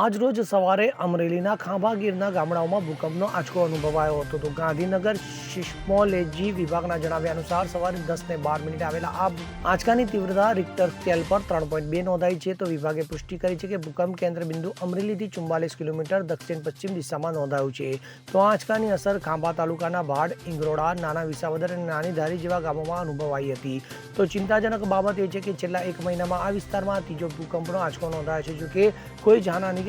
આજ રોજ સવારે અમરેલીના ખાંભા ગીરના ગામડાઓમાં ભૂકંપનો આંચકો અનુભવાયો હતો. તો ગાંધીનગર સિસ્મોલોજી વિભાગના જણાવ્યા અનુસાર સવારે દસ ને બાર મિનિટે આવેલા આ આંચકાની તીવ્રતા રિક્ટર સ્કેલ પર ત્રણ પોઈન્ટ બે નોંધાઈ છે. તો વિભાગે પુષ્ટિ કરી છે કે ભૂકંપ કેન્દ્ર બિંદુ અમરેલીથી ચુમ્બાલીસ કિલોમીટર દક્ષિણ પશ્ચિમ દિશામાં નોંધાયું છે. તો આ આંચકાની અસર ખાંભા તાલુકાના ભાડ, ઇંગરોડા, નાના વિસાવદર અને નાની ધારી જેવા ગામોમાં અનુભવાઈ હતી. તો ચિંતાજનક બાબત એ છે કે છેલ્લા એક મહિનામાં આ વિસ્તારમાં ત્રીજો ભૂકંપનો આંચકો નોંધાયો છે. જો કે કોઈ જાનહાની